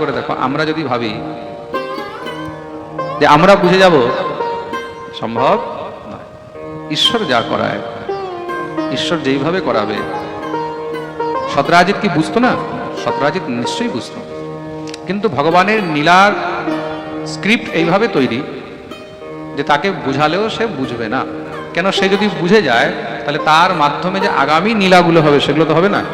করে দেখো, আমরা যদি ভাবি যে আমরা বুঝে যাব, সম্ভব নয়। ঈশ্বর যা করায়, ঈশ্বর যেইভাবে করাবে সতরাজিৎ কি বুঝতো না? সতরাজিৎ নিশ্চয়ই বুঝতো। কিন্তু ভগবানের নীলার স্ক্রিপ্ট এইভাবে তৈরি যে তাকে বুঝালেও সে বুঝবে না। কেন সে যদি বুঝে যায়, তাহলে তার মাধ্যমে যে আগামী নীলাগুলো হবে, সেগুলো তো হবে না।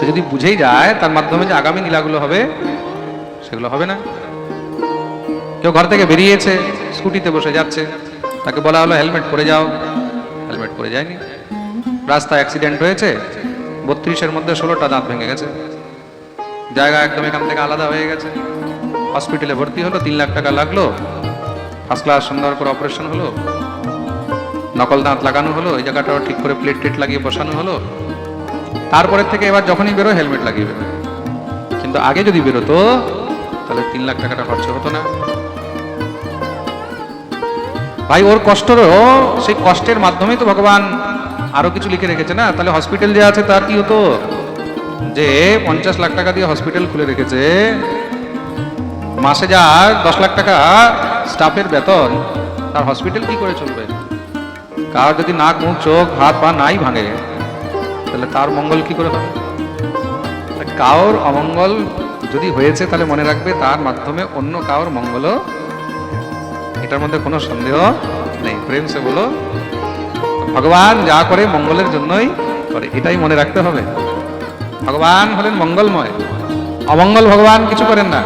সে যদি বুঝেই যায়, তার মাধ্যমে যে আগামী নীলাগুলো হবে, সেগুলো হবে না। কেউ ঘর থেকে বেরিয়েছে, স্কুটিতে বসে যাচ্ছে। তাকে বলা হলো, হেলমেট পরে যাও। হেলমেট পরে যায়নি। রাস্তায় অ্যাক্সিডেন্ট হয়েছে, বত্রিশের মধ্যে ষোলোটা দাঁত ভেঙে গেছে। জায়গা একদম এখান থেকে আলাদা হয়ে গেছে। হসপিটালে ভর্তি হলো, তিন লাখ টাকা লাগল। ফার্স্ট ক্লাস সুন্দর করে অপারেশন হলো। নকল দাঁত লাগানো হলো, এই জায়গাটাও ঠিক করে প্লেট টেট লাগিয়ে বসানো হলো। তারপরের থেকে এবার যখনই বেরো হেলমেট লাগিয়ে কিন্তু আগে যদি বেরোতো, তাহলে তিন লাখ টাকাটা খরচ হতো না। ভাই, ওর কষ্টরও, সেই কষ্টের মাধ্যমেই তো ভগবান আরও কিছু লিখে রেখেছে না? তাহলে হসপিটাল যে আছে তার কি হতো যে পঞ্চাশ লাখ টাকা দিয়ে হসপিটাল খুলে রেখেছে, মাসে যার দশ লাখ টাকা স্টাফের বেতন, তার হসপিটাল কি করে চলবে? কার যদি নাক, মুখ, চোখ, হাত, পা নাই ভাঙে তাহলে তার মঙ্গল কি করে হবে? তা কাউর অমঙ্গল যদি হয়েছে তাহলে মনে রাখবে তার মাধ্যমে অন্য কাউর মঙ্গলও এটার মধ্যে কোনো সন্দেহ নেই। প্রেম সে বলো, ভগবান যা করে মঙ্গলের জন্যই করে, এটাই মনে রাখতে হবে। ভগবান হলেন মঙ্গলময়, অমঙ্গল ভগবান কিছু করেন না।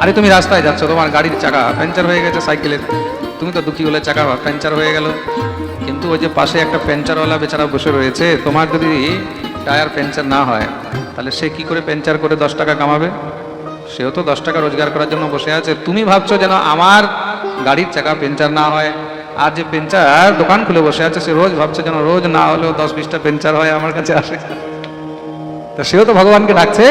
আরে তুমি রাস্তায় যাচ্ছ, তোমার গাড়ির চাকা পাঞ্চার হয়ে গেছে সাইকেলের। তুমি তো দুঃখী হলে চাকা পাঞ্চার হয়ে গেল। কিন্তু ওই যে পাশে একটা পেঞ্চারওয়ালা বেচারা বসে রয়েছে, তোমার যদি টায়ার পেঞ্চার না হয়, তাহলে সে কি করে পেঞ্চার করে দশ টাকা কামাবে? সেও তো দশ টাকা রোজগার করার জন্য বসে আছে। তুমি ভাবছ যেন আমার গাড়ির চাকা পেঞ্চার না হয়, আর যে পেঞ্চার দোকান খুলে বসে আছে, সে রোজ ভাবছে যেন রোজ না হলেও দশ বিশটা পেঞ্চার হয় আমার কাছে আসে। তা সেও তো ভগবানকে ডাকছে।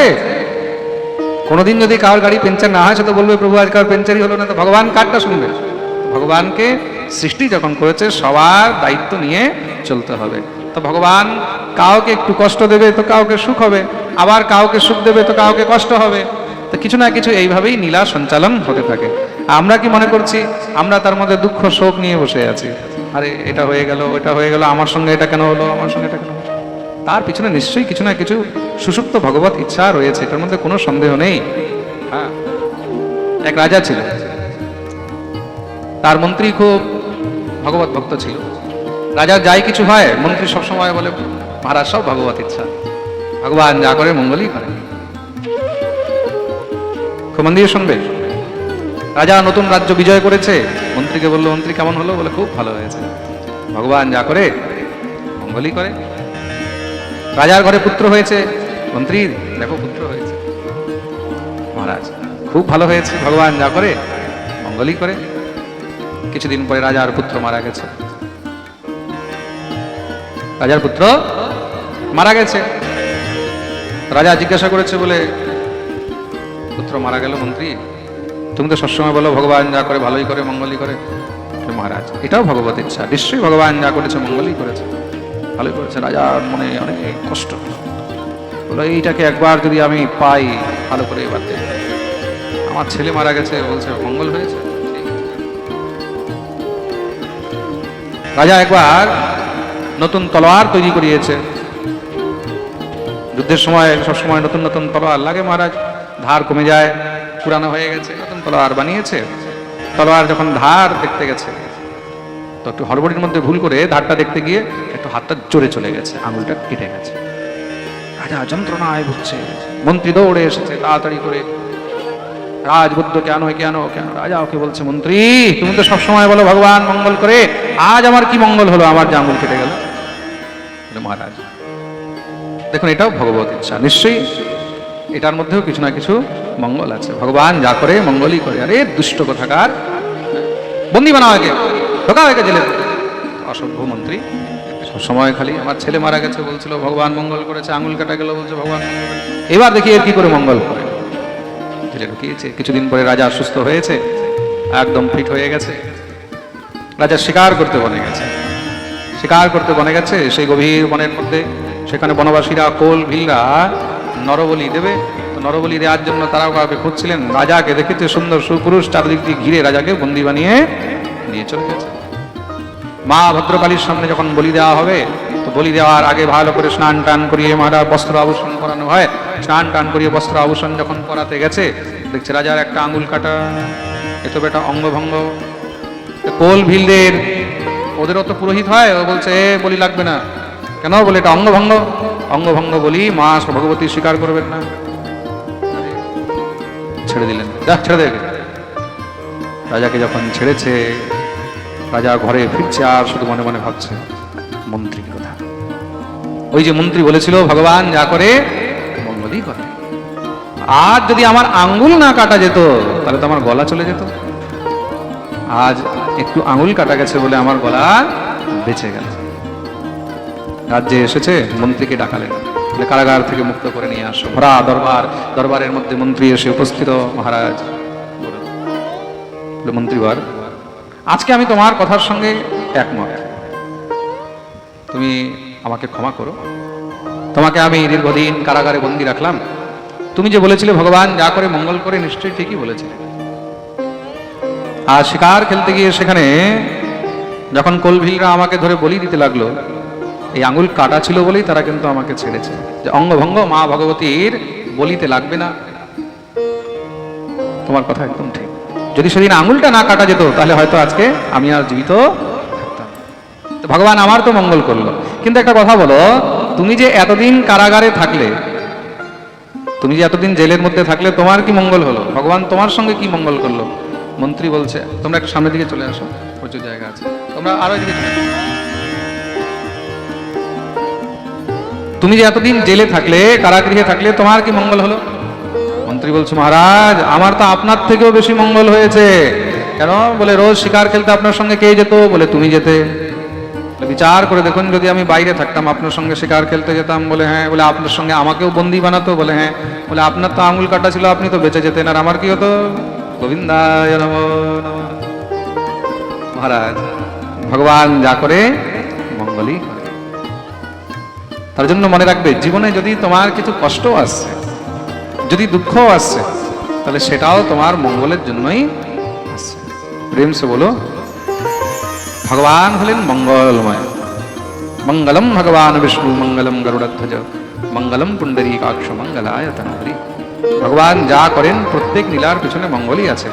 কোনোদিন যদি কারোর গাড়ি পেঞ্চার না হয়, সে তো বলবে, প্রভু আজ কারোর পেঞ্চারই হলো না। তো ভগবান কারটা শুনবে। ভগবানকে সৃষ্টি যখন করেছে, সবার দায়িত্ব নিয়ে চলতে হবে। তো ভগবান কাউকে একটু কষ্ট দেবে তো কাউকে সুখ হবে, আবার কাউকে সুখ দেবে তো কাউকে কষ্ট হবে। তো কিছু না কিছু এইভাবেই নীলা সঞ্চালন হতে থাকে। আমরা কি মনে করছি? আমরা তার মধ্যে দুঃখ, শোক নিয়ে বসে আছি। আরে, এটা হয়ে গেল, ওটা হয়ে গেল, আমার সঙ্গে এটা কেন হলো, আমার সঙ্গে এটা কেন তার পিছনে নিশ্চয়ই কিছু না কিছু সুষুপ্ত ভগবত ইচ্ছা রয়েছে, এটার মধ্যে কোনো সন্দেহ নেই। হ্যাঁ এক রাজা ছিল তার মন্ত্রী খুব ভগবত ভক্ত ছিল। রাজার যাই কিছু হয়, মন্ত্রী সবসময় বলে, মহারাজ, সব ভগবত ইচ্ছা। ভগবান যা করে মঙ্গলই করে। খুব মন দিয়ে শুনবে রাজা নতুন রাজ্য বিজয় করেছে। মন্ত্রীকে বলল, মন্ত্রী, কেমন হলো? বলে, খুব ভালো হয়েছে। ভগবান যা করে, মঙ্গলই করে। রাজার ঘরে পুত্র হয়েছে। মন্ত্রী, দেখো, পুত্র হয়েছে। মহারাজ, খুব ভালো হয়েছে। ভগবান যা করে, মঙ্গলই করে। কিছুদিন পরে রাজার পুত্র মারা গেছে। রাজার পুত্র মারা গেছে। রাজা জিজ্ঞাসা করেছে বলে, পুত্র মারা গেল মন্ত্রী? তুমি তো সবসময় বলো, ভগবান যা করে ভালোই করে, মঙ্গলই করে। মহারাজ, এটাও ভগবত ইচ্ছা। নিশ্চয়ই ভগবান যা করেছে, মঙ্গলই করেছে। ভালোই করেছে। রাজার মনে অনেক কষ্ট বলো, এইটাকে একবার যদি আমি পাই, ভালো করে এবার। আমার ছেলে মারা গেছে, বলছে, মঙ্গল হয়েছে? রাজা একবার নতুন তলোয়ার তৈরি করিয়েছে। যুদ্ধের সময় সব সময় নতুন নতুন তলোয়ার লাগে মহারাজ। ধার কমে যায়, পুরানো হয়ে গেছে, নতুন তলোয়ার বানিয়েছে। তলোয়ার যখন ধার দেখতে গেছে, তো একটু হড়বড়ির মধ্যে ভুল করে ধারটা দেখতে গিয়ে একটু হাতটা জোরে চলে গেছে, আঙুলটা কেটে গেছে। রাজা যন্ত্রণায় ভুগছে। মন্ত্রী দৌড়ে এসেছে তাড়াতাড়ি করে। রাজবুদ্ধ, কেন কেন কেন? রাজা ওকে বলছে, মন্ত্রী, তুমি তো সবসময় বলো ভগবান মঙ্গল করে। আজ আমার কি মঙ্গল হলো? আমার আঙুল কেটে গেল। মহারাজ, দেখুন, এটাও ভগবত ইচ্ছা। নিশ্চয়ই এটার মধ্যেও কিছু না কিছু মঙ্গল আছে। ভগবান যা করে, মঙ্গলই করে। আরে, দুষ্ট কোথাকার? বন্দি বানাও একে। ঢোকাও একে জেলে অসভ্য মন্ত্রী। সময় খালি, আমার ছেলে মারা গেছে, বলছিল, ভগবান মঙ্গল করেছে, আঙুল কাটা গেল, বলছে, ভগবান এবার দেখি এর কি করে মঙ্গল করে। ঢুকিয়েছে, কিছুদিন পরে রাজা সুস্থ হয়েছে, একদম ফিট হয়ে গেছে। রাজা শিকার করতে বনে গেছে। শিকার করতে বনে গেছে, সেই গভীর বনের মধ্যে। সেখানে বনবাসীরা কোল ভিলরা নরবলি দেবে। নরবলি দেওয়ার জন্য তারাও কাউকে খুঁজছিলেন। রাজাকে দেখেছে সুন্দর সুপুরুষ চারদিক দিয়ে ঘিরে রাজাকে বন্দি বানিয়ে নিয়ে চলে গেছে। মা ভদ্রকালীর সামনে যখন বলি দেওয়া হবে, তো বলি দেওয়ার আগে ভালো করে স্নান টান করিয়ে মারা বস্ত্র আভূষণ করানো হয়। স্নান টান করিয়ে বস্ত্র আভূষণ যখন করাতে গেছে, দেখছে রাজার একটা আঙুল কাটা এ তো বেটা অঙ্গভঙ্গ। কোল ভিলদের, ওদেরও তো পুরোহিত হয়, ও বলছে বলি লাগবে না। কেন বলে, এটা অঙ্গভঙ্গ। অঙ্গভঙ্গ বলি, মা ভগবতী স্বীকার করবেন না। ছেড়ে দিলেন। যা, ছেড়ে দেবে রাজাকে যখন ছেড়েছে, রাজা ঘরে ফিরছে আর শুধু মনে মনে ভাবছে, মন্ত্রীর কথা। ওই যে মন্ত্রী বলেছিল, ভগবান যা করে, মঙ্গলই করে। আজ যদি আমার আঙ্গুল না কাটা যেত, তাহলে তো আমার গলা চলে যেত। আজ একটু আঙুল কাটা গেছে বলে আমার গলা বেঁচে গেল। রাজ্যে এসেছে, মন্ত্রীকে ডাকালেন। কারাগার থেকে মুক্ত করে নিয়ে আসো। ভরা দরবার, দরবারের মধ্যে মন্ত্রী এসে উপস্থিত, মহারাজ। মন্ত্রীবার আজকে আমি তোমার কথার সঙ্গে একমত। তুমি আমাকে ক্ষমা করো। তোমাকে আমি দীর্ঘদিন কারাগারে বন্দি রাখলাম। তুমি যে বলেছিলে, ভগবান যা করে মঙ্গল করে নিশ্চয়ই ঠিকই বলেছিলে আর শিকার খেলতে গিয়ে সেখানে যখন কোলভিলরা আমাকে ধরে বলি দিতে লাগল, এই আঙুল কাটা ছিল বলেই তারা কিন্তু আমাকে ছেড়েছে। যে অঙ্গভঙ্গ মা ভগবতীর বলিতে লাগবে না। তোমার কথা একদম ঠিক। যদি সেদিন আঙুলটা না কাটা যেত, তাহলে হয়তো আজকে আমি আর জীবিত তো ভগবান আমার তো মঙ্গল করল। কিন্তু একটা কথা বলো, তুমি যে এতদিন কারাগারে থাকলে, তুমি যে এতদিন জেলের মধ্যে থাকলে, তোমার কি মঙ্গল হলো? ভগবান তোমার সঙ্গে কি মঙ্গল করল? মন্ত্রী বলছে, তোমরা একটু সামনের দিকে চলে আসো, প্রচুর জায়গা আছে। তোমরা আরও এদিকে তুমি যে এতদিন জেলে থাকলে, কারাগৃহে থাকলে, তোমার কি মঙ্গল হলো? মন্ত্রী বলছে, মহারাজ, আমার তো আপনার থেকেও বেশি মঙ্গল হয়েছে। কেন? বলে, রোজ শিকার খেলতে আপনার সঙ্গে কে যেত? বলে, তুমি যেতে। বিচার করে দেখুন, যদি আমি বাইরে থাকতাম, আপনার সঙ্গে শিকার খেলতে যেতাম। বলে হ্যাঁ। বলে, আপনার সঙ্গে আমাকেও বন্দি বানাতো। বলে হ্যাঁ। বলে, আপনার তো আঙুল কাটা ছিল, আপনি তো বেঁচে যেতেন, আর আমার কি হতো? গোবিন্দায় নমঃ। মহারাজ, ভগবান যা করে, মঙ্গলই তার জন্য মনে রাখবে, জীবনে যদি তোমার কিছু কষ্ট আসছে যদি দুঃখ আসছে তাহলে সেটাও তোমার মঙ্গলের জন্যই আসছে প্রেম সে বলো, ভগবান হলেন মঙ্গলময়। মঙ্গলম ভগবান বিষ্ণু, মঙ্গলম গরুড়ধ্বজ, মঙ্গলম পুণ্ডরী কাক্ষ মঙ্গলায় তনহরি ভগবান যা করেন, প্রত্যেক লীলার পিছনে মঙ্গলই আছে।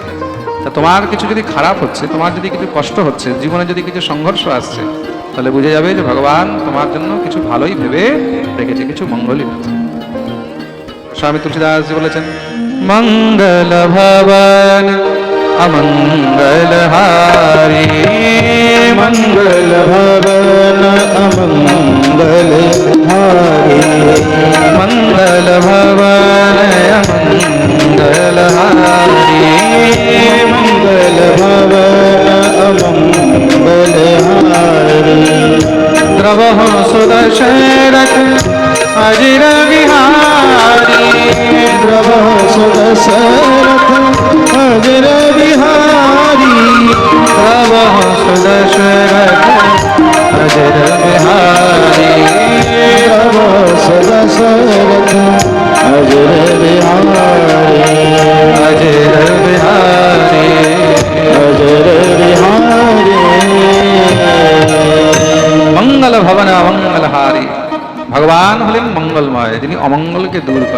তা তোমার কিছু যদি খারাপ হচ্ছে, তোমার যদি কিছু কষ্ট হচ্ছে, জীবনে যদি কিছু সংঘর্ষ আসছে, তাহলে বুঝে যাবে যে ভগবান তোমার জন্য কিছু ভালোই ভেবে রেখেছে, কিছু মঙ্গলই স্বামী তুলসীদাস জি বলেছেন, মঙ্গল ভবন। अमंगलहारी। मंगल भवन अमंगल हारे मंगल भवन अमंगल हारे मंगल भवन अमंगल हारे द्रव सुदर्शन अजर बिहारी प्रभस दशरथ अजर बिहारी प्रभस दशरथ अजर बिहारी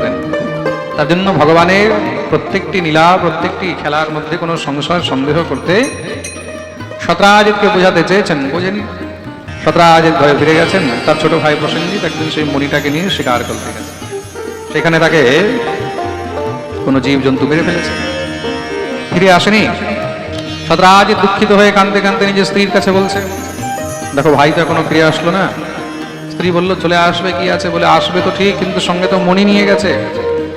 করেন। তার জন্য ভগবানের প্রত্যেকটি নীলা প্রত্যেকটি খেলার মধ্যে কোনো সংশয়, সন্দেহ করতে সতরাজিৎকে বোঝাতে চেয়েছেন। বোঝেনি? সতরাজিৎ ভয়ে ফিরে গেছেন। তার ছোট ভাই প্রসেনজিৎ একদিন সেই মণিটাকে নিয়ে শিকার করতে গেছে। সেখানে তাকে কোনো জীব জন্তু মেরে ফেলেছে। ফিরে আসেনি। সতরাজিৎ দুঃখিত হয়ে কাঁদতে কাঁদতে নিজের স্ত্রীর কাছে বলছে, দেখো ভাই তো এখনও ফিরে আসলো না। স্ত্রী বলল, চলে আসবে, কি আছে? বলে, আসবে তো ঠিক, কিন্তু সঙ্গে তো মণি নিয়ে গেছে।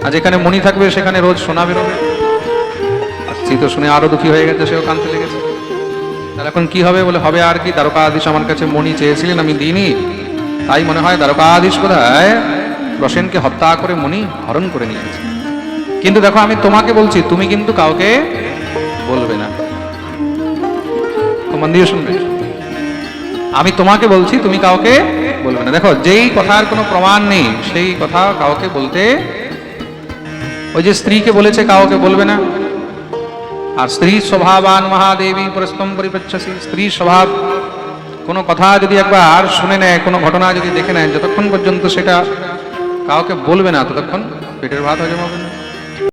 আর যেখানে মণি থাকবে, সেখানে রোজ সোনা বেরোবে। স্ত্রী তো শুনে আরও দুঃখী হয়ে গেছে, সেও কাঁদতে লেগেছে। তাহলে এখন কি হবে বলে, হবে আর কি? দ্বারকাধীশ আমার কাছে মণি চেয়েছিলেন, আমি দিইনি। তাই মনে হয় দ্বারকাধীশ বোধ হয় প্রসেনকে হত্যা করে মণি হরণ করে নিয়েছে। কিন্তু দেখো, আমি তোমাকে বলছি, তুমি কিন্তু কাউকে বলবে না। মন দিয়ে শুনবে। আমি তোমাকে বলছি, তুমি কাউকে বলবে না। দেখো, যেই কথার কোনো প্রমাণ নেই, সেই কথা কাউকে বলতে, ওই যে স্ত্রীকে বলেছে, কাউকে বলবে না। আর স্ত্রী স্বভাবান মহাদেবী পরস্তম পরিপচ্ছসী স্ত্রী স্বভাব, কোনো কথা যদি একবার শুনে নেয়, কোনো ঘটনা যদি দেখে নেয়, যতক্ষণ পর্যন্ত সেটা কাউকে বলবে না, ততক্ষণ পেটের ভাত হজম হবে না।